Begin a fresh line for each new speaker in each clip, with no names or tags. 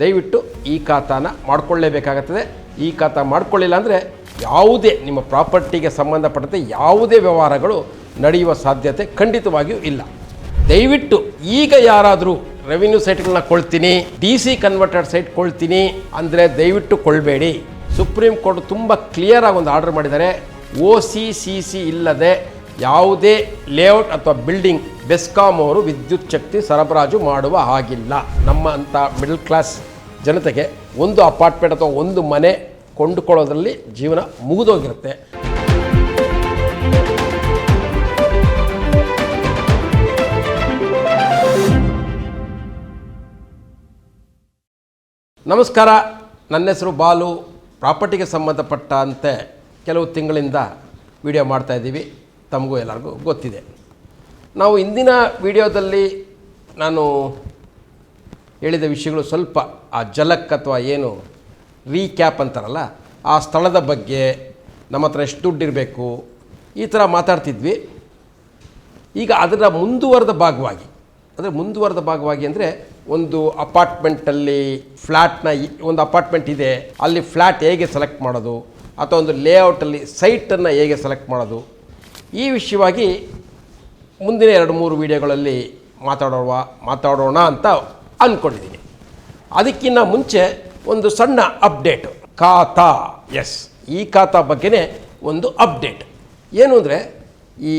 ದಯವಿಟ್ಟು ಈ ಖಾತಾನ ಮಾಡ್ಕೊಳ್ಳೇಬೇಕಾಗುತ್ತದೆ. ಈ ಖಾತಾ ಮಾಡಿಕೊಳ್ಳಿಲ್ಲ ಅಂದರೆ ಯಾವುದೇ ನಿಮ್ಮ ಪ್ರಾಪರ್ಟಿಗೆ ಸಂಬಂಧಪಟ್ಟಂತೆ ಯಾವುದೇ ವ್ಯವಹಾರಗಳು ನಡೆಯುವ ಸಾಧ್ಯತೆ ಖಂಡಿತವಾಗಿಯೂ ಇಲ್ಲ. ದಯವಿಟ್ಟು ಈಗ ಯಾರಾದರೂ ರೆವಿನ್ಯೂ ಸೈಟ್ಗಳನ್ನ ಕೊಳ್ತೀನಿ ಡಿ ಸಿ ಕನ್ವರ್ಟೆಡ್ ಸೈಟ್ ಕೊಳ್ತೀನಿ ಅಂದರೆ ದಯವಿಟ್ಟು ಕೊಳ್ಳಬೇಡಿ ಸುಪ್ರೀಂ ಕೋರ್ಟ್ ತುಂಬ ಕ್ಲಿಯರಾಗಿ ಒಂದು ಆರ್ಡರ್ ಮಾಡಿದ್ದಾರೆ. ಒ ಸಿ ಸಿ ಸಿ ಇಲ್ಲದೆ ಯಾವುದೇ ಲೇಔಟ್ ಅಥವಾ ಬಿಲ್ಡಿಂಗ್ ಬೆಸ್ಕಾಂ ಅವರು ವಿದ್ಯುತ್ ಶಕ್ತಿ ಸರಬರಾಜು ಮಾಡುವ ಹಾಗಿಲ್ಲ. ನಮ್ಮ ಅಂಥ ಮಿಡಲ್ ಕ್ಲಾಸ್ ಜನತೆಗೆ ಒಂದು ಅಪಾರ್ಟ್ಮೆಂಟ್ ಅಥವಾ ಒಂದು ಮನೆ ಕೊಂಡುಕೊಳ್ಳೋದ್ರಲ್ಲಿ ಜೀವನ ಮುಗಿದೋಗಿರುತ್ತೆ. ನಮಸ್ಕಾರ. ನನ್ನ ಹೆಸರು ಬಾಲು. ಪ್ರಾಪರ್ಟಿಗೆ ಸಂಬಂಧಪಟ್ಟಂತೆ ಕೆಲವು ತಿಂಗಳಿಂದ ವಿಡಿಯೋ ಮಾಡ್ತಾ ಇದ್ದೀವಿ. ತಮಗೂ ಎಲ್ಲರಿಗೂ ಗೊತ್ತಿದೆ. ನಾವು ಇಂದಿನ ವಿಡಿಯೋದಲ್ಲಿ ನಾನು ಹೇಳಿದ ವಿಷಯಗಳು ಸ್ವಲ್ಪ ಆ ಜಲಕ್ ಅಥವಾ ಏನು ರೀಕ್ಯಾಪ್ ಅಂತಾರಲ್ಲ, ಆ ಸ್ಥಳದ ಬಗ್ಗೆ, ನಮ್ಮ ಹತ್ರ ಎಷ್ಟು ದುಡ್ಡಿರಬೇಕು, ಈ ಥರ ಮಾತಾಡ್ತಿದ್ವಿ. ಈಗ ಅದರ ಮುಂದುವರೆದ ಭಾಗವಾಗಿ, ಅಂದರೆ ಮುಂದುವರೆದ ಭಾಗವಾಗಿ ಅಂದರೆ ಒಂದು ಅಪಾರ್ಟ್ಮೆಂಟಲ್ಲಿ ಫ್ಲ್ಯಾಟ್ನ ಒಂದು ಅಪಾರ್ಟ್ಮೆಂಟ್ ಇದೆ, ಅಲ್ಲಿ ಫ್ಲ್ಯಾಟ್ ಹೇಗೆ ಸೆಲೆಕ್ಟ್ ಮಾಡೋದು, ಅಥವಾ ಒಂದು ಲೇಔಟಲ್ಲಿ ಸೈಟನ್ನು ಹೇಗೆ ಸೆಲೆಕ್ಟ್ ಮಾಡೋದು ಈ ವಿಷಯವಾಗಿ ಮುಂದಿನ ಎರಡು ಮೂರು ವಿಡಿಯೋಗಳಲ್ಲಿ ಮಾತಾಡೋಣ ಮಾತಾಡೋಣ ಅಂತ ಅಂದ್ಕೊಂಡಿದ್ದೀನಿ ಅದಕ್ಕಿಂತ ಮುಂಚೆ ಒಂದು ಸಣ್ಣ ಅಪ್ಡೇಟ್. ಖಾತಾ ಎಸ್ ಈ ಖಾತಾ ಬಗ್ಗೆನೇ ಒಂದು ಅಪ್ಡೇಟ್. ಏನು ಅಂದರೆ, ಈ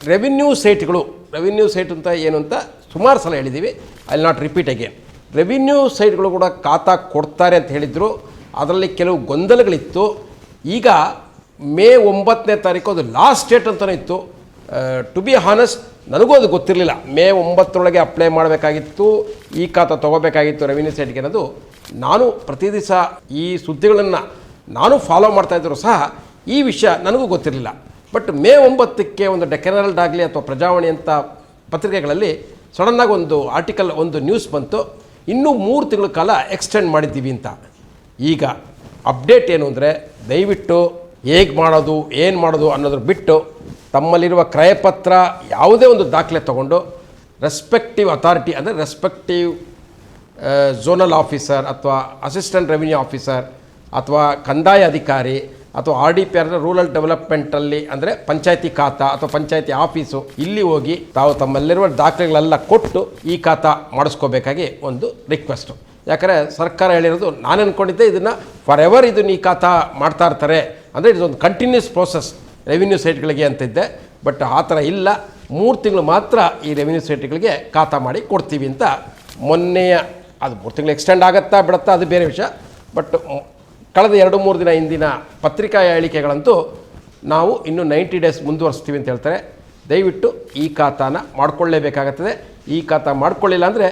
ರೆವಿನ್ಯೂ ಸೈಟ್ಗಳು ರೆವಿನ್ಯೂ ಸೈಟ್ ಅಂತ ಏನು ಅಂತ ಸುಮಾರು ಸಲ ಹೇಳಿದ್ದೀವಿ I not repeat again revenue ಸೈಟ್ಗಳು ಕೂಡ ಖಾತಾ ಕೊಡ್ತಾರೆ ಅಂತ ಹೇಳಿದರು. ಅದರಲ್ಲಿ ಕೆಲವು ಗೊಂದಲಗಳಿತ್ತು. ಈಗ ಮೇ ಒಂಬತ್ತನೇ ತಾರೀಕು ಅದು ಲಾಸ್ಟ್ ಡೇಟ್ ಅಂತಲೇ ಇತ್ತು. ಟು ಬಿ ಹಾನೆಸ್ಟ್ ನನಗೂ ಅದು ಗೊತ್ತಿರಲಿಲ್ಲ. ಮೇ ಒಂಬತ್ತರೊಳಗೆ ಅಪ್ಲೈ ಮಾಡಬೇಕಾಗಿತ್ತು, ಈ ಖಾತ ತೊಗೋಬೇಕಾಗಿತ್ತು ರೆವಿನ್ಯೂ ಸೈಟ್ಗೆ ಅನ್ನೋದು. ನಾನು ಪ್ರತಿ ದಿವಸ ಈ ಸುದ್ದಿಗಳನ್ನು ನಾನು ಫಾಲೋ ಮಾಡ್ತಾ ಇದ್ದರೂ ಸಹ ಈ ವಿಷಯ ನನಗೂ ಗೊತ್ತಿರಲಿಲ್ಲ. ಬಟ್ ಮೇ ಒಂಬತ್ತಕ್ಕೆ ಒಂದು ಡೆಕರಲ್ಡ್ ಆಗಲಿ ಅಥವಾ ಪ್ರಜಾವಾಣಿ ಅಂತ ಪತ್ರಿಕೆಗಳಲ್ಲಿ ಸಡನ್ನಾಗಿ ಒಂದು ಆರ್ಟಿಕಲ್ ಒಂದು ನ್ಯೂಸ್ ಬಂತು. ಇನ್ನೂ ಮೂರು ತಿಂಗಳ ಕಾಲ ಎಕ್ಸ್ಟೆಂಡ್ ಮಾಡಿದ್ದೀವಿ ಅಂತ. ಈಗ ಅಪ್ಡೇಟ್ ಏನು ಅಂದರೆ ದಯವಿಟ್ಟು ಹೇಗೆ ಮಾಡೋದು, ಏನು ಮಾಡೋದು ಅನ್ನೋದ್ರ ಬಿಟ್ಟು ತಮ್ಮಲ್ಲಿರುವ ಕ್ರಯಪತ್ರ ಯಾವುದೇ ಒಂದು ದಾಖಲೆ ತಗೊಂಡು ರೆಸ್ಪೆಕ್ಟಿವ್ ಅಥಾರಿಟಿ ಅಂದರೆ ರೆಸ್ಪೆಕ್ಟಿವ್ ಝೋನಲ್ ಆಫೀಸರ್ ಅಥವಾ ಅಸಿಸ್ಟೆಂಟ್ ರೆವಿನ್ಯೂ ಆಫೀಸರ್ ಅಥವಾ ಕಂದಾಯ ಅಧಿಕಾರಿ ಅಥವಾ R D P R rural ಡೆವಲಪ್ಮೆಂಟಲ್ಲಿ ಅಂದರೆ ಪಂಚಾಯತಿ ಖಾತಾ ಅಥವಾ ಪಂಚಾಯತಿ ಆಫೀಸು, ಇಲ್ಲಿ ಹೋಗಿ ತಾವು ತಮ್ಮಲ್ಲಿರುವ ದಾಖಲೆಗಳೆಲ್ಲ ಕೊಟ್ಟು ಈ ಖಾತಾ ಮಾಡಿಸ್ಕೋಬೇಕಾಗಿ ಒಂದು ರಿಕ್ವೆಸ್ಟು ಯಾಕಂದರೆ ಸರ್ಕಾರ ಹೇಳಿರೋದು, ನಾನು ಅಂದ್ಕೊಂಡಿದ್ದೆ ಇದನ್ನು ಫಾರ್ ಎವರ್ ಇದನ್ನು ಈ ಖಾತಾ ಮಾಡ್ತಾ ಇರ್ತಾರೆ. ಅಂದರೆ ಇದೊಂದು ಕಂಟಿನ್ಯೂಸ್ ಪ್ರೋಸೆಸ್ ರೆವಿನ್ಯೂ ಸೈಟ್ಗಳಿಗೆ ಅಂತಿದ್ದೆ ಬಟ್ ಆ ಥರ ಇಲ್ಲ. ಮೂರು ತಿಂಗಳು ಮಾತ್ರ ಈ ರೆವಿನ್ಯೂ ಸೈಟ್ಗಳಿಗೆ ಖಾತಾ ಮಾಡಿ ಕೊಡ್ತೀವಿ ಅಂತ ಮೊನ್ನೆಯ ಅದು ಮೂರು ತಿಂಗಳು ಎಕ್ಸ್ಟೆಂಡ್ ಆಗುತ್ತಾ ಬಿಡುತ್ತಾ ಅದು ಬೇರೆ ವಿಷಯ. ಬಟ್ ಕಳೆದ ಎರಡು ಮೂರು ದಿನ ಹಿಂದಿನ ಪತ್ರಿಕಾ ಹೇಳಿಕೆಗಳಂತೂ ನಾವು ಇನ್ನು ನೈಂಟಿ ಡೇಸ್ ಮುಂದುವರಿಸ್ತೀವಿ ಅಂತ ಹೇಳ್ತಾರೆ. ದಯವಿಟ್ಟು ಈ ಖಾತಾನ ಮಾಡ್ಕೊಳ್ಳಲೇಬೇಕಾಗುತ್ತದೆ ಈ ಖಾತಾ ಮಾಡಿಕೊಳ್ಳಿಲ್ಲ ಅಂದರೆ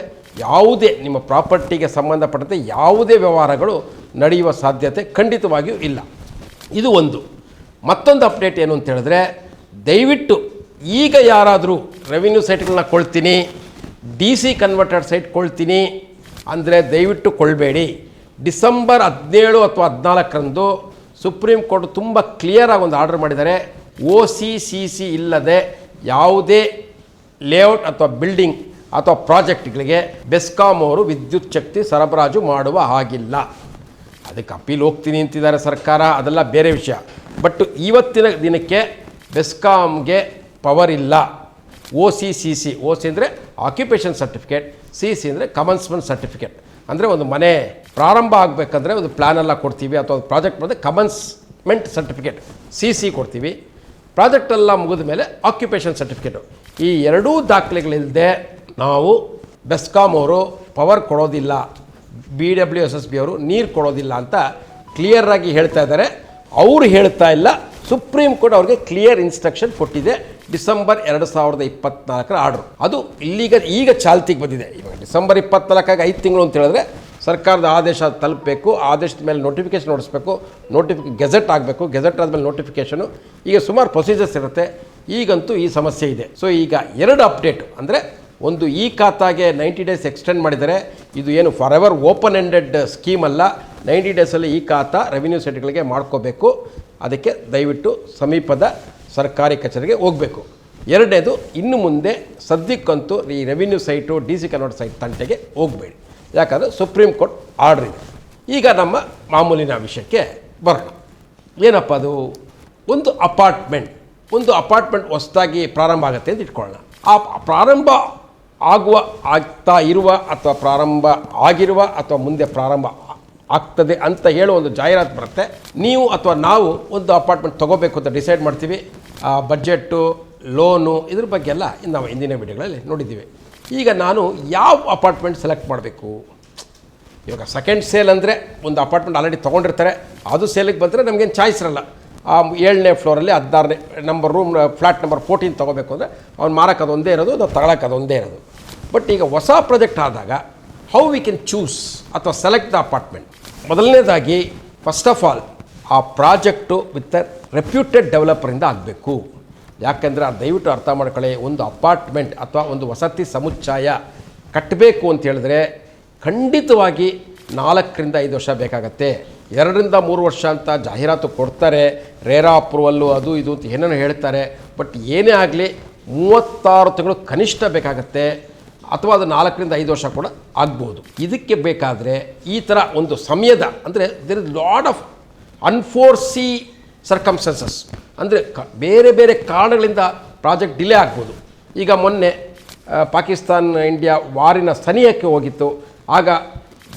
ಯಾವುದೇ ನಿಮ್ಮ ಪ್ರಾಪರ್ಟಿಗೆ ಸಂಬಂಧಪಟ್ಟಂತೆ ಯಾವುದೇ ವ್ಯವಹಾರಗಳು ನಡೆಯುವ ಸಾಧ್ಯತೆ ಖಂಡಿತವಾಗಿಯೂ ಇಲ್ಲ. ಇದು ಒಂದು. ಮತ್ತೊಂದು ಅಪ್ಡೇಟ್ ಏನು ಅಂತ ಹೇಳಿದ್ರೆ, ದಯವಿಟ್ಟು ಈಗ ಯಾರಾದರೂ ರೆವಿನ್ಯೂ ಸೈಟ್ಗಳನ್ನ ಕೊಳ್ತೀನಿ ಡಿ ಸಿ ಕನ್ವರ್ಟೆಡ್ ಸೈಟ್ ಕೊಳ್ತೀನಿ ಅಂದರೆ ದಯವಿಟ್ಟು ಕೊಳ್ಳಬೇಡಿ ಡಿಸೆಂಬರ್ ಹದಿನೇಳು ಅಥವಾ ಹದಿನಾಲ್ಕರಂದು ಸುಪ್ರೀಂ ಕೋರ್ಟ್ ತುಂಬ ಕ್ಲಿಯರಾಗಿ ಒಂದು ಆರ್ಡರ್ ಮಾಡಿದ್ದಾರೆ. ಓ ಸಿ ಸಿ ಸಿ ಇಲ್ಲದೆ ಯಾವುದೇ ಲೇಔಟ್ ಅಥವಾ ಬಿಲ್ಡಿಂಗ್ ಅಥವಾ ಪ್ರಾಜೆಕ್ಟ್ಗಳಿಗೆ ಬೆಸ್ಕಾಂ ಅವರು ವಿದ್ಯುತ್ ಶಕ್ತಿ ಸರಬರಾಜು ಮಾಡುವ ಹಾಗಿಲ್ಲ. ಅದಕ್ಕೆ ಅಪೀಲ್ ಹೋಗ್ತೀನಿ ಅಂತಿದ್ದಾರೆ ಸರ್ಕಾರ, ಅದೆಲ್ಲ ಬೇರೆ ವಿಷಯ. ಬಟ್ ಇವತ್ತಿನ ದಿನಕ್ಕೆ ಬೆಸ್ಕಾಮ್ಗೆ ಪವರ್ ಇಲ್ಲ. O C C C, O C ಅಂದರೆ ಆಕ್ಯುಪೇಷನ್ ಸರ್ಟಿಫಿಕೇಟ್ ಸಿ ಸಿ ಅಂದರೆ ಕಮನ್ಸ್ಮೆಂಟ್ ಸರ್ಟಿಫಿಕೇಟ್ ಅಂದರೆ ಒಂದು ಮನೆ ಪ್ರಾರಂಭ ಆಗಬೇಕಂದ್ರೆ ಒಂದು ಪ್ಲ್ಯಾನ್ ಎಲ್ಲ ಕೊಡ್ತೀವಿ, ಅಥವಾ ಒಂದು ಪ್ರಾಜೆಕ್ಟ್ ಬಂದರೆ ಕಮನ್ಸ್ಮೆಂಟ್ ಸರ್ಟಿಫಿಕೇಟ್ ಸಿ ಸಿ ಕೊಡ್ತೀವಿ. ಪ್ರಾಜೆಕ್ಟ್ ಎಲ್ಲ ಮುಗಿದ ಮೇಲೆ ಆಕ್ಯುಪೇಷನ್ ಸರ್ಟಿಫಿಕೇಟು ಈ ಎರಡೂ ದಾಖಲೆಗಳಿಲ್ಲದೆ ನಾವು ಬೆಸ್ಕಾಮ್ ಅವರು ಪವರ್ ಕೊಡೋದಿಲ್ಲ. B W S S B ಅವರು ನೀರು ಕೊಡೋದಿಲ್ಲ ಅಂತ ಕ್ಲಿಯರಾಗಿ ಹೇಳ್ತಾ ಇದ್ದಾರೆ. ಅವರು ಹೇಳ್ತಾ ಇಲ್ಲ. ಸುಪ್ರೀಂ ಕೋರ್ಟ್ ಅವ್ರಿಗೆ ಕ್ಲಿಯರ್ ಇನ್ಸ್ಟ್ರಕ್ಷನ್ ಕೊಟ್ಟಿದೆ. ಡಿಸೆಂಬರ್ ಎರಡು ಸಾವಿರದ ಇಪ್ಪತ್ನಾಲ್ಕರ ಆರ್ಡ್ರು ಅದು ಇಲ್ಲಿಗ ಈಗ ಚಾಲ್ತಿಗೆ ಬಂದಿದೆ. ಇವಾಗ ಡಿಸೆಂಬರ್ ಇಪ್ಪತ್ನಾಲ್ಕಾಗಿ ಐದು ತಿಂಗಳು ಅಂತ ಹೇಳಿದ್ರೆ ಸರ್ಕಾರದ ಆದೇಶ ತಲುಪಬೇಕು. ಆದೇಶದ ಮೇಲೆ ನೋಟಿಫಿಕೇಶನ್ ಹೊಡಿಸ್ಬೇಕು ನೋಟಿಫಿ ಗೆಜೆಟ್ ಆಗಬೇಕು. ಗೆಜೆಟ್ ಆದಮೇಲೆ ನೋಟಿಫಿಕೇಷನು ಈಗ ಸುಮಾರು ಪ್ರೊಸೀಜರ್ಸ್ ಇರುತ್ತೆ. ಈಗಂತೂ ಈ ಸಮಸ್ಯೆ ಇದೆ. ಸೊ ಈಗ ಎರಡು ಅಪ್ಡೇಟು ಅಂದರೆ ಒಂದು ಈ ಖಾತಾಗೆ ನೈಂಟಿ ಡೇಸ್ ಎಕ್ಸ್ಟೆಂಡ್ ಮಾಡಿದ್ದಾರೆ. ಇದು ಏನು for ever open ended scheme ಅಲ್ಲ ನೈಂಟಿ ಡೇಸಲ್ಲಿ ಈ ಖಾತಾ ರೆವಿನ್ಯೂ ಸೆಟ್ಗಳಿಗೆ ಮಾಡ್ಕೋಬೇಕು. ಅದಕ್ಕೆ ದಯವಿಟ್ಟು ಸಮೀಪದ ಸರ್ಕಾರಿ ಕಚೇರಿಗೆ ಹೋಗಬೇಕು. ಎರಡನೇದು, ಇನ್ನು ಮುಂದೆ ಸದ್ಯಕ್ಕಂತೂ ಈ revenue site D C convert site ತಂಟೆಗೆ ಹೋಗಬೇಡಿ. ಯಾಕಂದರೆ ಸುಪ್ರೀಂ ಕೋರ್ಟ್ ಆರ್ಡರ್ ಇದೆ. ಈಗ ನಮ್ಮ ಮಾಮೂಲಿನ ವಿಷಯಕ್ಕೆ ಬರೋಣ. ಏನಪ್ಪ ಅದು? ಒಂದು ಅಪಾರ್ಟ್ಮೆಂಟ್ ಒಂದು ಅಪಾರ್ಟ್ಮೆಂಟ್ ಹೊಸದಾಗಿ ಪ್ರಾರಂಭ ಆಗುತ್ತೆ ಅಂತ ಇಟ್ಕೊಳ್ಳೋಣ. ಆ ಪ್ರಾರಂಭ ಆಗುವ ಆಗ್ತಾ ಇರುವ ಅಥವಾ ಪ್ರಾರಂಭ ಆಗಿರುವ ಅಥವಾ ಮುಂದೆ ಪ್ರಾರಂಭ ಆಗ್ತದೆ ಅಂತ ಹೇಳೋ ಒಂದು ಜಾಹೀರಾತು ಬರುತ್ತೆ. ನೀವು ಅಥವಾ ನಾವು ಒಂದು ಅಪಾರ್ಟ್ಮೆಂಟ್ ತೊಗೋಬೇಕು ಅಂತ ಡಿಸೈಡ್ ಮಾಡ್ತೀವಿ. ಆ ಬಡ್ಜೆಟ್ಟು ಲೋನು ಇದ್ರ ಬಗ್ಗೆ ಎಲ್ಲ ನಾವು ಹಿಂದಿನ ವಿಡಿಯೋಗಳಲ್ಲಿ ನೋಡಿದ್ದೀವಿ. ಈಗ ನಾನು ಯಾವ ಅಪಾರ್ಟ್ಮೆಂಟ್ ಸೆಲೆಕ್ಟ್ ಮಾಡಬೇಕು? ಇವಾಗ ಸೆಕೆಂಡ್ ಸೇಲ್ ಅಂದರೆ ಒಂದು ಅಪಾರ್ಟ್ಮೆಂಟ್ ಆಲ್ರೆಡಿ ತೊಗೊಂಡಿರ್ತಾರೆ. ಅದು ಸೇಲಿಗೆ ಬಂದರೆ ನಮಗೇನು ಚಾಯ್ಸ್ ಇರಲ್ಲ. ಆ ಏಳನೇ ಫ್ಲೋರಲ್ಲಿ ಹದಿನಾರನೇ number room flat number fourteen ತೊಗೋಬೇಕು ಅಂದರೆ ಅವ್ನು ಮಾರೋಕ್ಕೆ ಅದೊಂದೇ ಇರೋದು ನಾವು ತಗೊಳಕ್ಕೆ ಅದೊಂದೇ ಇರೋದು. ಬಟ್ ಈಗ ಹೊಸ ಪ್ರಾಜೆಕ್ಟ್ ಆದಾಗ ಹೌ ವಿ ಕೆನ್ ಚೂಸ್ ಅಥವಾ ಸೆಲೆಕ್ಟ್ ದ ಅಪಾರ್ಟ್ಮೆಂಟ್ ಮೊದಲನೇದಾಗಿ ಫಸ್ಟ್ ಆಫ್ ಆಲ್ ಆ ಪ್ರಾಜೆಕ್ಟು ವಿತ್ ರೆಪ್ಯೂಟೆಡ್ ಡೆವಲಪರಿಂದ ಆಗಬೇಕು. ಯಾಕೆಂದರೆ ದಯವಿಟ್ಟು ಅರ್ಥ ಮಾಡ್ಕೊಳ್ಳಿ, ಒಂದು ಅಪಾರ್ಟ್ಮೆಂಟ್ ಅಥವಾ ಒಂದು ವಸತಿ ಸಮುಚ್ಚಯ ಕಟ್ಟಬೇಕು ಅಂತ ಹೇಳಿದ್ರೆ ಖಂಡಿತವಾಗಿ ನಾಲ್ಕರಿಂದ ಐದು ವರ್ಷ ಬೇಕಾಗತ್ತೆ. ಎರಡರಿಂದ ಮೂರು ವರ್ಷ ಅಂತ ಜಾಹೀರಾತು ಕೊಡ್ತಾರೆ, ರೇರಾ ಅಪ್ರೂವಲ್ಲು ಅದು ಇದು ಅಂತ ಏನೇನೋ ಹೇಳ್ತಾರೆ, ಬಟ್ ಏನೇ ಆಗಲಿ ಮೂವತ್ತಾರು ತಿಂಗಳು ಕನಿಷ್ಠ ಬೇಕಾಗತ್ತೆ, ಅಥವಾ ಅದು ನಾಲ್ಕರಿಂದ ಐದು ವರ್ಷ ಕೂಡ ಆಗ್ಬೋದು. ಇದಕ್ಕೆ ಬೇಕಾದರೆ ಈ ಥರ ಒಂದು ಸಮಯದ, ಅಂದರೆ there is lot of unforeseen circumstances ಅಂದರೆ ಕ, ಬೇರೆ ಬೇರೆ ಕಾರಣಗಳಿಂದ ಪ್ರಾಜೆಕ್ಟ್ ಡಿಲೇ ಆಗ್ಬೋದು. ಈಗ ಮೊನ್ನೆ ಪಾಕಿಸ್ತಾನ, ಇಂಡಿಯಾ ವಾರಿನ ಸನಿಹಕ್ಕೆ ಹೋಗಿತ್ತು. ಆಗ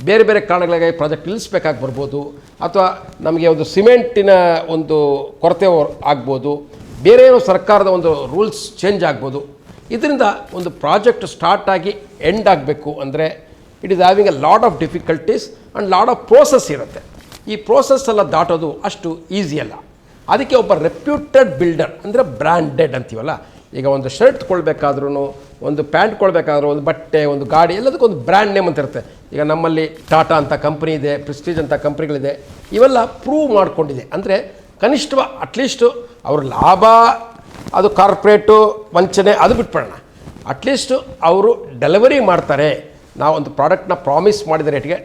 ಬೇರೆ ಬೇರೆ ಕಾರಣಗಳಿಗಾಗಿ ಪ್ರಾಜೆಕ್ಟ್ ನಿಲ್ಲಿಸ್ಬೇಕಾಗಿ ಬರ್ಬೋದು, ಅಥವಾ ನಮಗೆ ಒಂದು ಸಿಮೆಂಟಿನ ಒಂದು ಕೊರತೆ ಆಗ್ಬೋದು, ಬೇರೆ ಏನೋ ಸರ್ಕಾರದ ಒಂದು ರೂಲ್ಸ್ ಚೇಂಜ್ ಆಗ್ಬೋದು. ಇದರಿಂದ ಒಂದು ಪ್ರಾಜೆಕ್ಟ್ ಸ್ಟಾರ್ಟ್ ಆಗಿ ಎಂಡ್ ಆಗಬೇಕು ಅಂದರೆ it is having a lot of difficulties and lot of process ಇರುತ್ತೆ. ಈ ಪ್ರೋಸೆಸ್ ಎಲ್ಲ ದಾಟೋದು ಅಷ್ಟು ಈಸಿ ಅಲ್ಲ. ಅದಕ್ಕೆ ಒಬ್ಬ ರೆಪ್ಯೂಟೆಡ್ ಬಿಲ್ಡರ್ ಅಂದರೆ ಬ್ರ್ಯಾಂಡೆಡ್ ಅಂತೀವಲ್ಲ ಈಗ ಒಂದು ಶರ್ಟ್ ಕೊಡಬೇಕಾದ್ರೂ ಒಂದು ಪ್ಯಾಂಟ್ ಕೊಡಬೇಕಾದ್ರೂ, ಒಂದು ಬಟ್ಟೆ, ಒಂದು ಗಾಡಿ, ಎಲ್ಲದಕ್ಕೂ ಒಂದು ಬ್ರ್ಯಾಂಡ್ ನೇಮ್ ಅಂತ ಇರುತ್ತೆ. ಈಗ ನಮ್ಮಲ್ಲಿ ಟಾಟಾ ಅಂತ ಕಂಪ್ನಿ ಇದೆ ಪ್ರೆಸ್ಟೀಜ್ ಅಂತ ಕಂಪ್ನಿಗಳಿದೆ ಇವೆಲ್ಲ ಪ್ರೂವ್ ಮಾಡಿಕೊಂಡಿದೆ. ಅಂದರೆ ಕನಿಷ್ಠ ಅಟ್ಲೀಸ್ಟು ಅವ್ರ ಲಾಭ, ಅದು ಕಾರ್ಪೊರೇಟು ವಂಚನೆ, ಅದು ಬಿಟ್ಬಿಡೋಣ. ಅಟ್ಲೀಸ್ಟು ಅವರು ಡೆಲಿವರಿ ಮಾಡ್ತಾರೆ. ನಾವು ಒಂದು ಪ್ರಾಡಕ್ಟ್ನ ಪ್ರಾಮಿಸ್ ಮಾಡಿದ ರೇಟಿಗೆ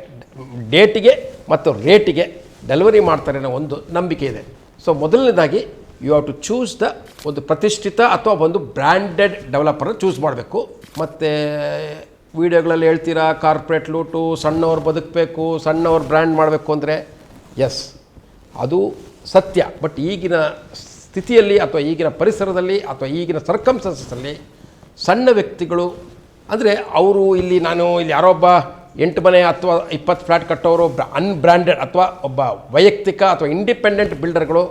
ಡೇಟಿಗೆ ಮತ್ತು ರೇಟಿಗೆ ಡೆಲಿವರಿ ಮಾಡ್ತಾರೆ ಅನ್ನೋ ಒಂದು ನಂಬಿಕೆ ಇದೆ. ಸೊ ಮೊದಲನೇದಾಗಿ you have to choose the ಒಂದು ಪ್ರತಿಷ್ಠಿತ ಅಥವಾ ಒಂದು ಬ್ರ್ಯಾಂಡೆಡ್ ಡೆವಲಪರ್ನ ಚೂಸ್ ಮಾಡಬೇಕು. ಮತ್ತು ವಿಡಿಯೋಗಳಲ್ಲಿ ಹೇಳ್ತೀರಾ ಕಾರ್ಪೊರೇಟ್ ಲೂಟು ಸಣ್ಣವ್ರು ಬದುಕಬೇಕು, ಸಣ್ಣವ್ರು ಬ್ರ್ಯಾಂಡ್ ಮಾಡಬೇಕು ಅಂದರೆ ಎಸ್ ಅದು ಸತ್ಯ. ಬಟ್ ಈಗಿನ ಸ್ಥಿತಿಯಲ್ಲಿ ಅಥವಾ ಈಗಿನ ಪರಿಸರದಲ್ಲಿ ಅಥವಾ ಈಗಿನ ಸರ್ಕಮ್ಸ್ಟೆನ್ಸಸ್ಸಲ್ಲಿ ಸಣ್ಣ ವ್ಯಕ್ತಿಗಳು, ಅಂದರೆ ಅವರು ಇಲ್ಲಿ ನಾನು ಇಲ್ಲಿ ಯಾರೊಬ್ಬ ಎಂಟು ಮನೆ ಅಥವಾ ಇಪ್ಪತ್ತು ಫ್ಲ್ಯಾಟ್ ಕಟ್ಟೋರು ಅನ್ಬ್ರ್ಯಾಂಡೆಡ್ ಅಥವಾ ಒಬ್ಬ ವೈಯಕ್ತಿಕ ಅಥವಾ ಇಂಡಿಪೆಂಡೆಂಟ್ ಬಿಲ್ಡರ್ಗಳು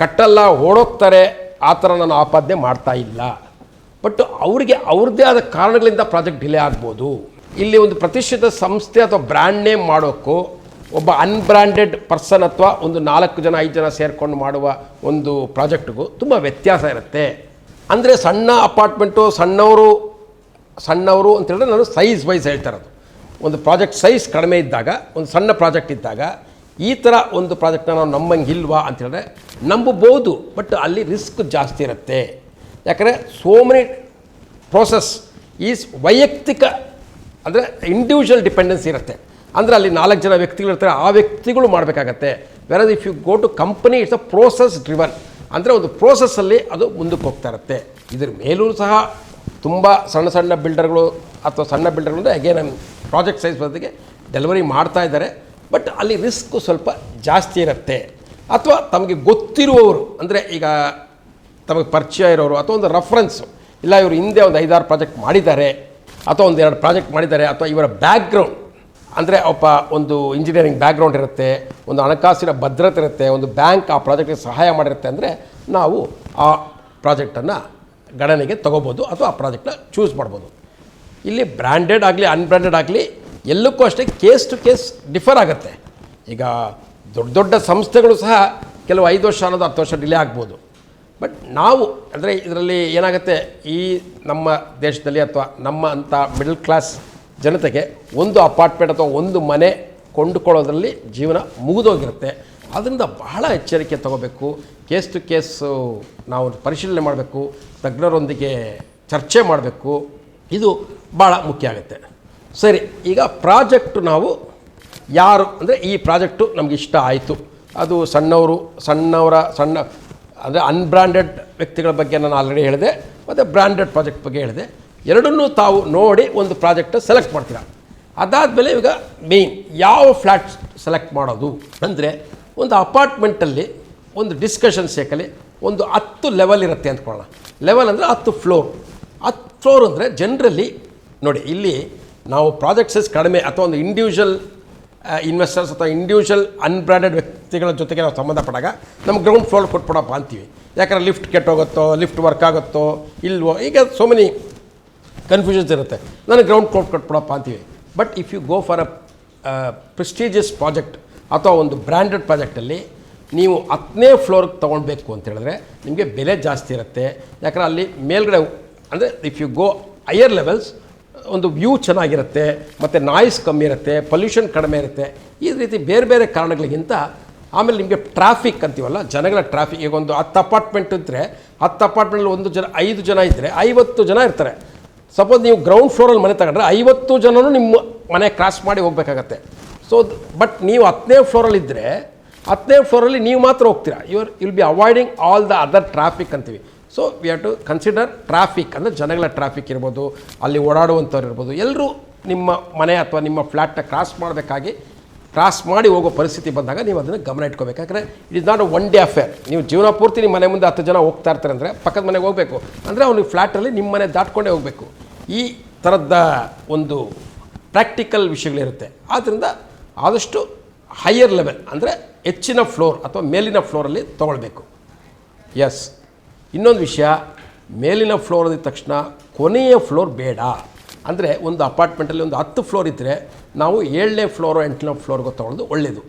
ಕಟ್ಟಲ್ಲ ಓಡೋಗ್ತಾರೆ, ಆ ಥರ ನಾನು ಆಪಾದನೆ ಮಾಡ್ತಾ ಇಲ್ಲ. ಬಟ್ ಅವರಿಗೆ ಅವ್ರದ್ದೇ ಆದ ಕಾರಣಗಳಿಂದ ಪ್ರಾಜೆಕ್ಟ್ ಡಿಲೇ ಆಗ್ಬೋದು. ಇಲ್ಲಿ ಒಂದು ಪ್ರತಿಷ್ಠಿತ ಸಂಸ್ಥೆ ಅಥವಾ ಬ್ರ್ಯಾಂಡ್ ನೇಮ್ ಮಾಡೋಕ್ಕೂ ಒಬ್ಬ ಅನ್ಬ್ರ್ಯಾಂಡೆಡ್ ಪರ್ಸನ್ ಅಥವಾ ಒಂದು ನಾಲ್ಕು ಜನ, ಐದು ಜನ ಸೇರಿಕೊಂಡು ಮಾಡುವ ಒಂದು ಪ್ರಾಜೆಕ್ಟ್ಗೂ ತುಂಬ ವ್ಯತ್ಯಾಸ ಇರುತ್ತೆ. ಅಂದರೆ ಸಣ್ಣ ಅಪಾರ್ಟ್ಮೆಂಟು, ಸಣ್ಣವರು ಸಣ್ಣವರು ಅಂತ ಹೇಳಿದ್ರೆ ನಾನು ಸೈಜ್ ವೈಸ್ ಹೇಳ್ತಾ ಇರೋದು. ಒಂದು ಪ್ರಾಜೆಕ್ಟ್ ಸೈಜ್ ಕಡಿಮೆ ಇದ್ದಾಗ, ಒಂದು ಸಣ್ಣ ಪ್ರಾಜೆಕ್ಟ್ ಇದ್ದಾಗ ಈ ಥರ ಒಂದು ಪ್ರಾಜೆಕ್ಟ್ನ ನಾವು ನಂಬಂಗಿಲ್ವಾ ಅಂತ ಹೇಳಿದ್ರೆ ನಂಬಬಹುದು ಬಟ್ ಅಲ್ಲಿ ರಿಸ್ಕ್ ಜಾಸ್ತಿ ಇರುತ್ತೆ. ಯಾಕಂದರೆ ಸೋ ಮೆನಿ ಪ್ರೋಸೆಸ್ ಈಸ್ ವೈಯಕ್ತಿಕ ಅಂದರೆ ಇಂಡಿವಿಜುವಲ್ ಡಿಪೆಂಡೆನ್ಸಿ ಇರುತ್ತೆ. ಅಂದರೆ ಅಲ್ಲಿ ನಾಲ್ಕು ಜನ ವ್ಯಕ್ತಿಗಳು ಇರ್ತಾರೆ, ಆ ವ್ಯಕ್ತಿಗಳು ಮಾಡಬೇಕಾಗತ್ತೆ. Where if you go to company it's a process driven ಅಂದರೆ ಒಂದು ಪ್ರೋಸೆಸ್ಸಲ್ಲಿ ಅದು ಮುಂದಕ್ಕೆ ಹೋಗ್ತಾ ಇರುತ್ತೆ. ಇದ್ರ ಮೇಲೂ ಸಹ ತುಂಬ ಸಣ್ಣ ಸಣ್ಣ ಬಿಲ್ಡರ್ಗಳು ಅಥವಾ ಸಣ್ಣ ಬಿಲ್ಡರ್ಗಳು ಅಂದರೆ ಅಗೇನ್ ಪ್ರಾಜೆಕ್ಟ್ ಸೈಜ್ ಬದಲಿಗೆ ಡೆಲಿವರಿ ಮಾಡ್ತಾ ಇದ್ದಾರೆ. ಬಟ್ ಅಲ್ಲಿ ರಿಸ್ಕು ಸ್ವಲ್ಪ ಜಾಸ್ತಿ ಇರುತ್ತೆ. ಅಥವಾ ತಮಗೆ ಗೊತ್ತಿರುವವರು, ಅಂದರೆ ಈಗ ತಮಗೆ ಪರಿಚಯ ಇರೋರು, ಅಥವಾ ಒಂದು ರೆಫರೆನ್ಸು ಇಲ್ಲ ಇವರು ಹಿಂದೆ ಒಂದು ಐದಾರು ಪ್ರಾಜೆಕ್ಟ್ ಮಾಡಿದ್ದಾರೆ, ಅಥವಾ ಒಂದು ಎರಡು ಪ್ರಾಜೆಕ್ಟ್ ಮಾಡಿದ್ದಾರೆ, ಅಥವಾ ಇವರ ಬ್ಯಾಕ್ಗ್ರೌಂಡ್ ಅಂದರೆ ಒಬ್ಬ ಒಂದು ಇಂಜಿನಿಯರಿಂಗ್ ಬ್ಯಾಕ್ಗ್ರೌಂಡ್ ಇರುತ್ತೆ, ಒಂದು ಹಣಕಾಸಿನ ಭದ್ರತೆ ಇರುತ್ತೆ, ಒಂದು ಬ್ಯಾಂಕ್ ಆ ಪ್ರಾಜೆಕ್ಟಿಗೆ ಸಹಾಯ ಮಾಡಿರುತ್ತೆ ಅಂದರೆ ನಾವು ಆ ಪ್ರಾಜೆಕ್ಟನ್ನು ಗಣನೆಗೆ ತೊಗೋಬೋದು, ಅಥವಾ ಆ ಪ್ರಾಜೆಕ್ಟನ್ನ ಚೂಸ್ ಮಾಡ್ಬೋದು. ಇಲ್ಲಿ ಬ್ರ್ಯಾಂಡೆಡ್ ಆಗಲಿ ಅನ್ಬ್ರ್ಯಾಂಡೆಡ್ ಆಗಲಿ ಎಲ್ಲಕ್ಕೂ ಅಷ್ಟೇ ಕೇಸ್ ಟು ಕೇಸ್ ಡಿಫರ್ ಆಗುತ್ತೆ. ಈಗ ದೊಡ್ಡ ದೊಡ್ಡ ಸಂಸ್ಥೆಗಳು ಸಹ ಕೆಲವು ಐದು ವರ್ಷ ಅನ್ನೋದು ಹತ್ತು ವರ್ಷ ಡಿಲೇ ಆಗ್ಬೋದು. ಬಟ್ ನಾವು, ಅಂದರೆ ಇದರಲ್ಲಿ ಏನಾಗುತ್ತೆ, ಈ ನಮ್ಮ ದೇಶದಲ್ಲಿ ಅಥವಾ ನಮ್ಮ ಅಂಥ ಮಿಡಲ್ ಕ್ಲಾಸ್ ಜನತೆಗೆ ಒಂದು ಅಪಾರ್ಟ್ಮೆಂಟ್ ಅಥವಾ ಒಂದು ಮನೆ ಕೊಂಡುಕೊಳ್ಳೋದ್ರಲ್ಲಿ ಜೀವನ ಮುಗಿದೋಗಿರುತ್ತೆ. ಅದರಿಂದ ಬಹಳ ಎಚ್ಚರಿಕೆ ತಗೋಬೇಕು. ಕೇಸ್ ಟು ಕೇಸು ನಾವು ಪರಿಶೀಲನೆ ಮಾಡಬೇಕು. ತಜ್ಞರೊಂದಿಗೆ ಚರ್ಚೆ ಮಾಡಬೇಕು. ಇದು ಭಾಳ ಮುಖ್ಯ ಆಗುತ್ತೆ. ಸರಿ, ಈಗ ಪ್ರಾಜೆಕ್ಟು ನಾವು ಯಾರು, ಅಂದರೆ ಈ ಪ್ರಾಜೆಕ್ಟು ನಮಗೆ ಇಷ್ಟ ಆಯಿತು. ಅದು ಸಣ್ಣವರು, ಸಣ್ಣವರ, ಸಣ್ಣ, ಅಂದರೆ ಅನ್ಬ್ರ್ಯಾಂಡೆಡ್ ವ್ಯಕ್ತಿಗಳ ಬಗ್ಗೆ ನಾನು ಆಲ್ರೆಡಿ ಹೇಳಿದೆ, ಮತ್ತು ಬ್ರ್ಯಾಂಡೆಡ್ ಪ್ರಾಜೆಕ್ಟ್ ಬಗ್ಗೆ ಹೇಳಿದೆ. ಎರಡನ್ನೂ ತಾವು ನೋಡಿ ಒಂದು ಪ್ರಾಜೆಕ್ಟ್ ಸೆಲೆಕ್ಟ್ ಮಾಡ್ತೀರಾ. ಅದಾದಮೇಲೆ ಈಗ ಮೇಯ್ನ್ ಯಾವ ಫ್ಲ್ಯಾಟ್ ಸೆಲೆಕ್ಟ್ ಮಾಡೋದು ಅಂದರೆ ಒಂದು ಅಪಾರ್ಟ್ಮೆಂಟಲ್ಲಿ ಒಂದು ಡಿಸ್ಕಷನ್ ಸೇಕಲಿ ಒಂದು ಹತ್ತು ಲೆವೆಲ್ ಇರುತ್ತೆ ಅಂದ್ಕೊಳ್ಳೋಣ. ಲೆವೆಲ್ ಅಂದರೆ ಹತ್ತು ಫ್ಲೋರ್ ಹತ್ತು ಫ್ಲೋರ್ ಅಂದರೆ ಜನರಲಿ ನೋಡಿ, ಇಲ್ಲಿ ನಾವು ಪ್ರಾಜೆಕ್ಟ್ಸಸ್ ಕಡಿಮೆ ಅಥವಾ ಒಂದು ಇಂಡಿವಿಜುವಲ್ ಇನ್ವೆಸ್ಟರ್ಸ್ ಅಥವಾ ಇಂಡಿವಿಜುವಲ್ ಅನ್ಬ್ರ್ಯಾಂಡೆಡ್ ವ್ಯಕ್ತಿಗಳ ಜೊತೆಗೆ ನಾವು ಸಂಬಂಧಪಟ್ಟಾಗ ನಮ್ಗೆ ಗ್ರೌಂಡ್ ಫ್ಲೋರ್ ಕೊಟ್ಬಿಡಪ್ಪ ಅಂತೀವಿ. ಯಾಕಂದ್ರೆ ಲಿಫ್ಟ್ ಕೆಟ್ಟೋಗುತ್ತೋ ಲಿಫ್ಟ್ ವರ್ಕ್ ಆಗುತ್ತೋ, ಇಲ್ವೋ, ಈಗ ಸೋ ಮೆನಿ ಕನ್ಫ್ಯೂಷನ್ಸ್ ಇರುತ್ತೆ. ನನಗೆ ಗ್ರೌಂಡ್ ಫ್ಲೋರ್ ಕೊಟ್ಬಿಡಪ್ಪ ಅಂತೀವಿ. But if you go for a prestigious project ಅಥವಾ ಒಂದು ಬ್ರ್ಯಾಂಡೆಡ್ ಪ್ರಾಜೆಕ್ಟಲ್ಲಿ ನೀವು ಹತ್ತನೇ ಫ್ಲೋರ್ಗೆ ತೊಗೊಳ್ಬೇಕು ಅಂತ ಹೇಳಿದ್ರೆ ನಿಮಗೆ ಬೆಲೆ ಜಾಸ್ತಿ ಇರುತ್ತೆ. ಯಾಕಂದ್ರೆ ಅಲ್ಲಿ ಮೇಲ್ಗಡೆ, ಅಂದರೆ if you go higher levels ಒಂದು ವ್ಯೂ ಚೆನ್ನಾಗಿರುತ್ತೆ, ಮತ್ತು ನಾಯ್ಸ್ ಕಮ್ಮಿ ಇರುತ್ತೆ ಪೊಲ್ಯೂಷನ್ ಕಡಿಮೆ ಇರುತ್ತೆ. ಈ ರೀತಿ ಬೇರೆ ಬೇರೆ ಕಾರಣಗಳಿಗಿಂತ ಆಮೇಲೆ ನಿಮಗೆ ಟ್ರಾಫಿಕ್ ಅಂತೀವಲ್ಲ, ಜನಗಳ ಟ್ರಾಫಿಕ್ ಈಗ ಒಂದು ಹತ್ತು ಅಪಾರ್ಟ್ಮೆಂಟ್ ಇದ್ದರೆ ಹತ್ತು ಅಪಾರ್ಟ್ಮೆಂಟಲ್ಲಿ ಒಂದು ಜನ, ಐದು ಜನ ಇದ್ದರೆ ಐವತ್ತು ಜನ ಇರ್ತಾರೆ. ಸಪೋಸ್ ನೀವು ಗ್ರೌಂಡ್ ಫ್ಲೋರಲ್ಲಿ ಮನೆ ತಗೊಂಡ್ರೆ, ಐವತ್ತು ಜನನೂ ನಿಮ್ಮ ಮನೆ ಕ್ರಾಸ್ ಮಾಡಿ ಹೋಗಬೇಕಾಗತ್ತೆ. ಸೊ ಬಟ್ ನೀವು ಹತ್ತನೇ ಫ್ಲೋರಲ್ಲಿದ್ದರೆ ಹತ್ತನೇ ಫ್ಲೋರಲ್ಲಿ ನೀವು ಮಾತ್ರ ಹೋಗ್ತೀರಾ? Your will be avoiding all the other traffic ಅಂತೀವಿ. So we have to consider traffic ಅಂದರೆ ಜನಗಳ ಟ್ರಾಫಿಕ್ ಇರ್ಬೋದು, ಅಲ್ಲಿ ಓಡಾಡುವಂಥವ್ರು ಇರ್ಬೋದು. ಎಲ್ಲರೂ ನಿಮ್ಮ ಮನೆ ಅಥವಾ ನಿಮ್ಮ ಫ್ಲ್ಯಾಟ್ನ ಕ್ರಾಸ್ ಮಾಡಬೇಕಾಗಿ ಕ್ರಾಸ್ ಮಾಡಿ ಹೋಗೋ ಪರಿಸ್ಥಿತಿ ಬಂದಾಗ ನೀವು ಅದನ್ನು ಗಮನ ಇಟ್ಕೋಬೇಕು. ಯಾಕಂದರೆ it is not one day affair ನೀವು ಜೀವನ ಪೂರ್ತಿ ನಿಮ್ಮ ಮನೆ ಮುಂದೆ ಹತ್ತು ಜನ ಹೋಗ್ತಾ ಇರ್ತಾರೆ ಅಂದರೆ ಪಕ್ಕದ ಮನೆಗೆ ಹೋಗಬೇಕು. ಅಂದರೆ ಅವ್ನಿಗೆ ಫ್ಲ್ಯಾಟಲ್ಲಿ ನಿಮ್ಮ ಮನೆ ದಾಟ್ಕೊಂಡೇ ಹೋಗಬೇಕು. ಈ ಥರದ ಒಂದು ಪ್ರಾಕ್ಟಿಕಲ್ ವಿಷಯಗಳಿರುತ್ತೆ. ಆದ್ದರಿಂದ ಆದಷ್ಟು ಹೈಯರ್ ಲೆವೆಲ್ ಅಂದರೆ ಹೆಚ್ಚಿನ ಫ್ಲೋರ್ ಅಥವಾ ಮೇಲಿನ ಫ್ಲೋರಲ್ಲಿ ತೊಗೊಳ್ಬೇಕು. ಎಸ್ ಇನ್ನೊಂದು ವಿಷಯ, ಮೇಲಿನ ಫ್ಲೋರ್ ಅಂದಿದ ತಕ್ಷಣ ಕೊನೆಯ ಫ್ಲೋರ್ ಬೇಡ. ಅಂದರೆ ಒಂದು ಅಪಾರ್ಟ್ಮೆಂಟಲ್ಲಿ ಒಂದು ಹತ್ತು ಫ್ಲೋರ್ ಇದ್ದರೆ ನಾವು ಏಳನೇ ಫ್ಲೋರು ಎಂಟನೇ ಫ್ಲೋರ್ಗೆ ತೊಗೊಳ್ಳೋದು ಒಳ್ಳೆಯದು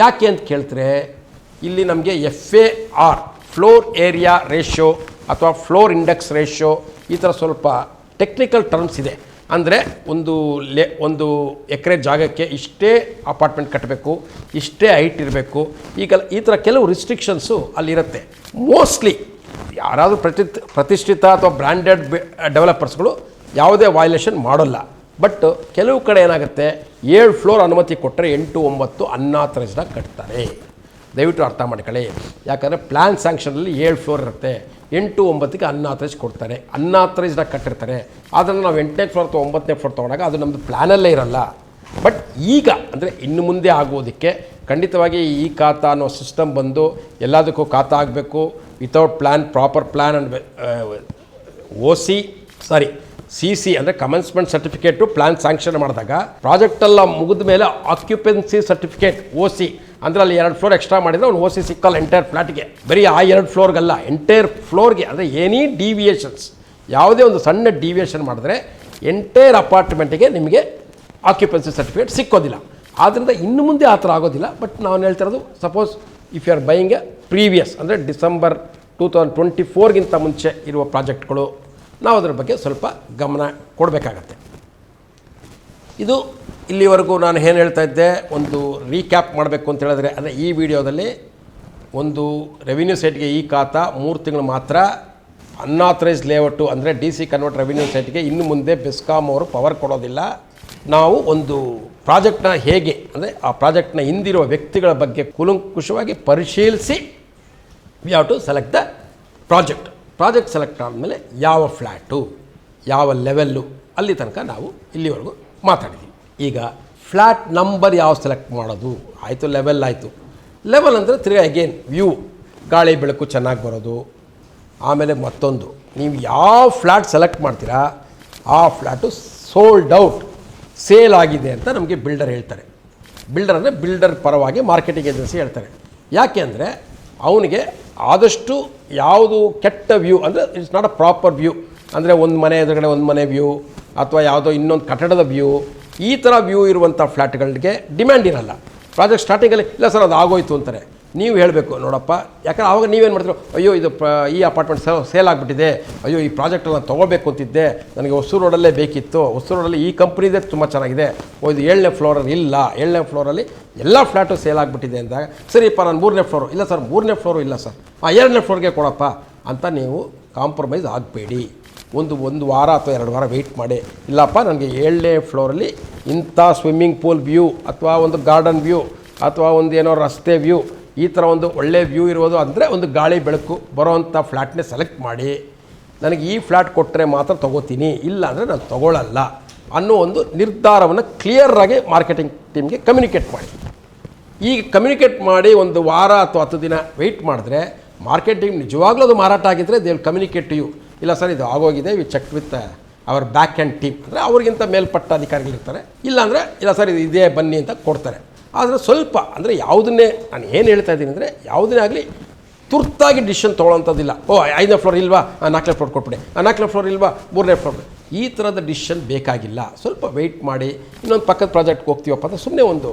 ಯಾಕೆ ಅಂತ ಕೇಳ್ತಾರೆ, ಇಲ್ಲಿ ನಮಗೆ F A R floor area ratio ಅಥವಾ ಫ್ಲೋರ್ ಇಂಡೆಕ್ಸ್ ರೇಷ್ಯೋ ಈ ಥರ ಸ್ವಲ್ಪ ಟೆಕ್ನಿಕಲ್ ಟರ್ಮ್ಸ್ ಇದೆ. ಅಂದರೆ ಒಂದು ಲೆ ಒಂದು ಎಕರೆ ಜಾಗಕ್ಕೆ ಇಷ್ಟೇ ಅಪಾರ್ಟ್ಮೆಂಟ್ ಕಟ್ಟಬೇಕು ಇಷ್ಟೇ ಹೈಟ್ ಇರಬೇಕು. ಈಗ ಈ ಥರ ಕೆಲವು ರಿಸ್ಟ್ರಿಕ್ಷನ್ಸು ಅಲ್ಲಿರುತ್ತೆ. ಮೋಸ್ಟ್ಲಿ ಯಾರಾದರೂ ಪ್ರತಿ ಪ್ರತಿಷ್ಠಿತ ಅಥವಾ ಬ್ರ್ಯಾಂಡೆಡ್ ಡೆವಲಪರ್ಸ್ಗಳು ಯಾವುದೇ ವಾಯ್ಲೇಷನ್ ಮಾಡೋಲ್ಲ. ಬಟ್ ಕೆಲವು ಕಡೆ ಏನಾಗುತ್ತೆ, ಏಳು ಫ್ಲೋರ್ ಅನುಮತಿ ಕೊಟ್ಟರೆ ಎಂಟು ಒಂಬತ್ತು ಅನ್ನಾಥರೈಸ್ಡಾಗಿ ಕಟ್ತಾರೆ. ದಯವಿಟ್ಟು ಅರ್ಥ ಮಾಡ್ಕೊಳ್ಳಿ. ಯಾಕಂದರೆ ಪ್ಲ್ಯಾನ್ ಸ್ಯಾಂಕ್ಷನಲ್ಲಿ ಏಳು ಫ್ಲೋರ್ ಇರುತ್ತೆ, ಎಂಟು ಒಂಬತ್ತಿಗೆ ಅನ್ನಾಥರೈಸ್ ಕೊಡ್ತಾರೆ. ಅನ್ನಾಥರೈಸ್ಡಾಗಿ ಕಟ್ಟಿರ್ತಾರೆ. ಆದರೆ ನಾವು ಎಂಟನೇ ಫ್ಲೋರ್ ಅಥವಾ ಒಂಬತ್ತನೇ ಫ್ಲೋರ್ ತೊಗೊಂಡಾಗ ಅದು ನಮ್ಮದು ಪ್ಲ್ಯಾನಲ್ಲೇ ಇರಲ್ಲ. ಬಟ್ ಈಗ, ಅಂದರೆ ಇನ್ನು ಮುಂದೆ ಆಗೋದಕ್ಕೆ ಖಂಡಿತವಾಗಿ ಈ ಖಾತ ಅನ್ನೋ ಸಿಸ್ಟಮ್ ಬಂದು ಎಲ್ಲದಕ್ಕೂ ಖಾತ ಆಗಬೇಕು without plan proper plan and O C sorry C C ಅಂದರೆ ಕಮೆನ್ಸ್ಮೆಂಟ್ ಸರ್ಟಿಫಿಕೇಟು ಪ್ಲ್ಯಾನ್ ಸ್ಯಾಂಕ್ಷನ್ ಮಾಡಿದಾಗ ಪ್ರಾಜೆಕ್ಟೆಲ್ಲ ಮುಗಿದ ಮೇಲೆ ಆಕ್ಯುಪೆನ್ಸಿ ಸರ್ಟಿಫಿಕೇಟ್ ಓ ಸಿ ಅಂದರೆ ಅಲ್ಲಿ ಎರಡು ಫ್ಲೋರ್ ಎಕ್ಸ್ಟ್ರಾ ಮಾಡಿದರೆ ಅವ್ನು ಓ ಸಿ ಸಿಕ್ಕಲ್ಲ ಎಂಟೈರ್ ಫ್ಲ್ಯಾಟ್ಗೆ ಬರೀ ಆ ಎರಡು ಫ್ಲೋರ್ಗಲ್ಲ ಎಂಟೈರ್ ಫ್ಲೋರ್ಗೆ ಅಂದರೆ ಎನಿ ಡಿವಿಯೇಷನ್ಸ್ ಯಾವುದೇ ಒಂದು ಸಣ್ಣ ಡಿವಿಯೇಷನ್ ಮಾಡಿದ್ರೆ ಎಂಟೈರ್ ಅಪಾರ್ಟ್ಮೆಂಟಿಗೆ ನಿಮಗೆ ಆಕ್ಯುಪೆನ್ಸಿ ಸರ್ಟಿಫಿಕೇಟ್ ಸಿಕ್ಕೋದಿಲ್ಲ. ಆದ್ದರಿಂದ ಇನ್ನು ಮುಂದೆ ಆ ಥರ ಆಗೋದಿಲ್ಲ. ಬಟ್ ನಾನು ಹೇಳ್ತಿರೋದು suppose if you are buying a previous ಅಂದರೆ ಡಿಸೆಂಬರ್ ಟೂ ತೌಸಂಡ್ ಟ್ವೆಂಟಿ ಫೋರ್ಗಿಂತ ಮುಂಚೆ ಇರುವ ಪ್ರಾಜೆಕ್ಟ್ಗಳು, ನಾವು ಅದರ ಬಗ್ಗೆ ಸ್ವಲ್ಪ ಗಮನ ಕೊಡಬೇಕಾಗತ್ತೆ. ಇದು ಇಲ್ಲಿವರೆಗೂ ನಾನು ಏನು ಹೇಳ್ತಾ ಇದ್ದೆ, ಒಂದು ರೀಕ್ಯಾಪ್ ಮಾಡಬೇಕು ಅಂತ ಹೇಳಿದ್ರೆ, ಅಂದರೆ ಈ ವಿಡಿಯೋದಲ್ಲಿ ಒಂದು ರೆವಿನ್ಯೂ ಸೈಟ್ಗೆ ಈ ಖಾತಾ ಮೂರು ತಿಂಗಳು ಮಾತ್ರ ಅನ್ಆಥರೈಸ್ಡ್ ಲೇಔಟು ಅಂದರೆ ಡಿ ಸಿ ಕನ್ವರ್ಟ್ ರೆವಿನ್ಯೂ ಸೈಟ್ಗೆ ಇನ್ನು ಮುಂದೆ ಬೆಸ್ಕಾಮ್ ಅವರು ಪವರ್ ಕೊಡೋದಿಲ್ಲ. ನಾವು ಒಂದು ಪ್ರಾಜೆಕ್ಟ್ನ ಹೇಗೆ, ಅಂದರೆ ಆ ಪ್ರಾಜೆಕ್ಟ್ನ ಹಿಂದಿರುವ ವ್ಯಕ್ತಿಗಳ ಬಗ್ಗೆ ಕುಲಂಕುಷವಾಗಿ ಪರಿಶೀಲಿಸಿ we have to select the project project select ಆದಮೇಲೆ ಯಾವ ಫ್ಲ್ಯಾಟು ಯಾವ ಲೆವೆಲ್ಲು ಅಲ್ಲಿ ತನಕ ನಾವು ಇಲ್ಲಿವರೆಗೂ ಮಾತಾಡಿದ್ದೀವಿ ಈಗ ಫ್ಲ್ಯಾಟ್ ನಂಬರ್ ಯಾವ ಸೆಲೆಕ್ಟ್ ಮಾಡೋದು? ಆಯಿತು ಲೆವೆಲ್ ಆಯಿತು. ಲೆವೆಲ್ ಅಂದರೆ ತಿರ್ಗಿ ಅಗೇನ್ ವ್ಯೂ ಗಾಳಿ, ಬೆಳಕು ಚೆನ್ನಾಗಿ ಬರೋದು. ಆಮೇಲೆ ಮತ್ತೊಂದು, ನೀವು ಯಾವ ಫ್ಲ್ಯಾಟ್ ಸೆಲೆಕ್ಟ್ ಮಾಡ್ತೀರಾ, ಆ ಫ್ಲ್ಯಾಟು ಸೋಲ್ಡ್ ಔಟ್ ಸೇಲ್ ಆಗಿದೆ ಅಂತ ನಮಗೆ ಬಿಲ್ಡರ್ ಹೇಳ್ತಾರೆ. ಬಿಲ್ಡರ್ ಅಂದರೆ ಬಿಲ್ಡರ್ ಪರವಾಗಿ ಮಾರ್ಕೆಟಿಂಗ್ ಏಜೆನ್ಸಿ ಹೇಳ್ತಾರೆ. ಯಾಕೆ ಅಂದರೆ ಅವನಿಗೆ ಆದಷ್ಟು ಯಾವುದು ಕೆಟ್ಟ ವ್ಯೂ ಅಂದರೆ it's not a proper view ಅಂದರೆ ಒಂದು ಮನೆ ಎದುರುಗಡೆ ಒಂದು ಮನೆ ವ್ಯೂ ಅಥವಾ ಯಾವುದೋ ಇನ್ನೊಂದು ಕಟ್ಟಡದ ವ್ಯೂ ಈ ಥರ ವ್ಯೂ ಇರುವಂಥ ಫ್ಲ್ಯಾಟ್ಗಳಿಗೆ ಡಿಮ್ಯಾಂಡ್ ಇರಲ್ಲ. ಪ್ರಾಜೆಕ್ಟ್ ಸ್ಟಾರ್ಟಿಂಗಲ್ಲಿ ಇಲ್ಲ ಸರ್ ಅದು ಆಗೋಯ್ತು ಅಂತಾರೆ. ನೀವು ಹೇಳಬೇಕು, ನೋಡಪ್ಪ. ಯಾಕಂದ್ರೆ ಆವಾಗ ನೀವೇನು ಮಾಡ್ತೀರೋ, ಅಯ್ಯೋ, ಇದು ಪ ಈ ಅಪಾರ್ಟ್ಮೆಂಟ್ ಸೇಲ್ ಆಗಿಬಿಟ್ಟಿದೆ. ಅಯ್ಯೋ, ಈ ಪ್ರಾಜೆಕ್ಟ್ ನಾನು ತೊಗೋಬೇಕು ಅಂತಿದ್ದೆ. ನನಗೆ ಹೊಸೂರು ರೋಡಲ್ಲೇ ಬೇಕಿತ್ತು. ಹೊಸೂರು ರೋಡಲ್ಲಿ ಈ ಕಂಪ್ನಿದೇ ತುಂಬ ಚೆನ್ನಾಗಿದೆ. ಓ, ಇದು ಏಳನೇ ಫ್ಲೋರಲ್ಲಿ ಇಲ್ಲ. ಏಳನೇ ಫ್ಲೋರಲ್ಲಿ ಎಲ್ಲ ಫ್ಲ್ಯಾಟು ಸೇಲ್ ಆಗಿಬಿಟ್ಟಿದೆ ಅಂದಾಗ ಸರಿಪ್ಪ ನಾನು ಮೂರನೇ ಫ್ಲೋರು ಇಲ್ಲ ಸರ್, ಮೂರನೇ ಫ್ಲೋರು ಇಲ್ಲ ಸರ್. ಹಾಂ ಎರಡನೇ ಫ್ಲೋರ್ಗೆ ಕೊಡಪ್ಪ. ಅಂತ ನೀವು ಕಾಂಪ್ರಮೈಸ್ ಆಗಬೇಡಿ. ಒಂದು ಒಂದು ವಾರ ಅಥವಾ ಎರಡು ವಾರ ವೆಯ್ಟ್ ಮಾಡಿ. ಇಲ್ಲಪ್ಪ, ನನಗೆ ಏಳನೇ ಫ್ಲೋರಲ್ಲಿ ಇಂಥ ಸ್ವಿಮ್ಮಿಂಗ್ ಪೂಲ್ ವ್ಯೂ ಅಥವಾ ಒಂದು ಗಾರ್ಡನ್ ವ್ಯೂ ಅಥವಾ ಒಂದು ಏನೋ ರಸ್ತೆ ವ್ಯೂ ಈ ಥರ ಒಂದು ಒಳ್ಳೆ ವ್ಯೂ ಇರೋದು ಅಂದರೆ ಒಂದು ಗಾಳಿ ಬೆಳಕು ಬರೋವಂಥ ಫ್ಲ್ಯಾಟ್ನೇ ಸೆಲೆಕ್ಟ್ ಮಾಡಿ. ನನಗೆ ಈ ಫ್ಲ್ಯಾಟ್ ಕೊಟ್ಟರೆ ಮಾತ್ರ ತೊಗೋತೀನಿ, ಇಲ್ಲ ಅಂದರೆ ನಾನು ತೊಗೊಳ್ಳಲ್ಲ ಅನ್ನೋ ಒಂದು ನಿರ್ಧಾರವನ್ನು ಕ್ಲಿಯರಾಗಿ ಮಾರ್ಕೆಟಿಂಗ್ ಟೀಮ್ಗೆ ಕಮ್ಯುನಿಕೇಟ್ ಮಾಡಿ. ಈಗ ಕಮ್ಯುನಿಕೇಟ್ ಮಾಡಿ ಒಂದು ವಾರ ಅಥವಾ ಹತ್ತು ದಿನ ವೆಯ್ಟ್ ಮಾಡಿದ್ರೆ ಮಾರ್ಕೆಟಿಂಗ್ ನಿಜವಾಗ್ಲೂ ಅದು ಮಾರಾಟ ಆಗಿದ್ದರೆ ದೇ ವಿಲ್ ಕಮ್ಯುನಿಕೇಟ್ ಯು ಇಲ್ಲ ಸರ್, ಇದು ಆಗೋಗಿದೆ we check with our back end team ಅಂದರೆ ಅವ್ರಿಗಿಂತ ಮೇಲ್ಪಟ್ಟ ಅಧಿಕಾರಿಗಳಿರ್ತಾರೆ. ಇಲ್ಲಾಂದರೆ ಇಲ್ಲ ಸರ್, ಇದು ಇದೇ ಬನ್ನಿ ಅಂತ ಕೊಡ್ತಾರೆ. ಆದರೆ ಸ್ವಲ್ಪ, ಅಂದರೆ ಯಾವುದನ್ನೇ ನಾನು ಏನು ಹೇಳ್ತಾ ಇದ್ದೀನಿ ಅಂದರೆ ಯಾವುದನ್ನೇ ಆಗಲಿ ತುರ್ತಾಗಿ ಡಿಸಿಷನ್ ತೊಗೊಳ್ಳೋಂಥದ್ದಿಲ್ಲ. ಓ, ಐದನೇ ಫ್ಲೋರ್ ಇಲ್ವಾ? ನಾಲ್ಕನೇ ಫ್ಲೋರ್ ಕೊಟ್ಬಿಡಿ. ನಾಲ್ಕನೇ ಫ್ಲೋರ್ ಇಲ್ವಾ? ಮೂರನೇ ಫ್ಲೋರ್ ಈ ಥರದ ಡಿಸಿಷನ್ ಬೇಕಾಗಿಲ್ಲ. ಸ್ವಲ್ಪ ವೆಯ್ಟ್ ಮಾಡಿ. ಇನ್ನೊಂದು ಪಕ್ಕದ ಪ್ರಾಜೆಕ್ಟ್ಗೆ ಹೋಗ್ತೀವಪ್ಪ ಅಂದರೆ ಸುಮ್ಮನೆ ಒಂದು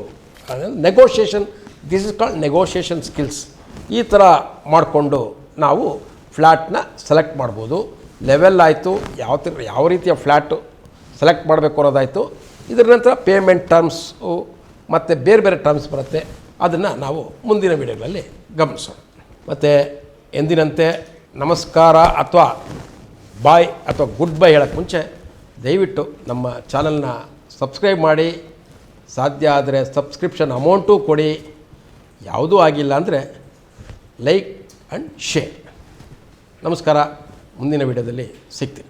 negotiation this is called negotiation skills ಈ ಥರ ಮಾಡಿಕೊಂಡು ನಾವು ಫ್ಲ್ಯಾಟ್ನ ಸೆಲೆಕ್ಟ್ ಮಾಡ್ಬೋದು. ಲೆವೆಲ್ ಆಯಿತು, ಯಾವ ಯಾವ ರೀತಿಯ ಫ್ಲ್ಯಾಟು ಸೆಲೆಕ್ಟ್ ಮಾಡಬೇಕು ಅನ್ನೋದಾಯಿತು. ಇದರ ನಂತರ ಪೇಮೆಂಟ್ ಟರ್ಮ್ಸು ಮತ್ತು ಬೇರೆ ಬೇರೆ ಟರ್ಮ್ಸ್ ಬರುತ್ತೆ. ಅದನ್ನು ನಾವು ಮುಂದಿನ ವಿಡಿಯೋಗಳಲ್ಲಿ ಗಮನಿಸೋಣ. ಮತ್ತು ಎಂದಿನಂತೆ ನಮಸ್ಕಾರ ಅಥವಾ ಬಾಯ್ ಅಥವಾ ಗುಡ್ ಬೈ ಹೇಳೋಕ್ಕೆ ಮುಂಚೆ ದಯವಿಟ್ಟು ನಮ್ಮ ಚಾನಲ್ನ ಸಬ್ಸ್ಕ್ರೈಬ್ ಮಾಡಿ. ಸಾಧ್ಯ ಆದರೆ ಸಬ್ಸ್ಕ್ರಿಪ್ಷನ್ ಅಮೌಂಟು ಕೊಡಿ. ಯಾವುದೂ ಆಗಿಲ್ಲ ಅಂದರೆ ಲೈಕ್ ಆ್ಯಂಡ್ ಶೇರ್ ನಮಸ್ಕಾರ. ಮುಂದಿನ ವಿಡಿಯೋದಲ್ಲಿ ಸಿಗ್ತೀನಿ.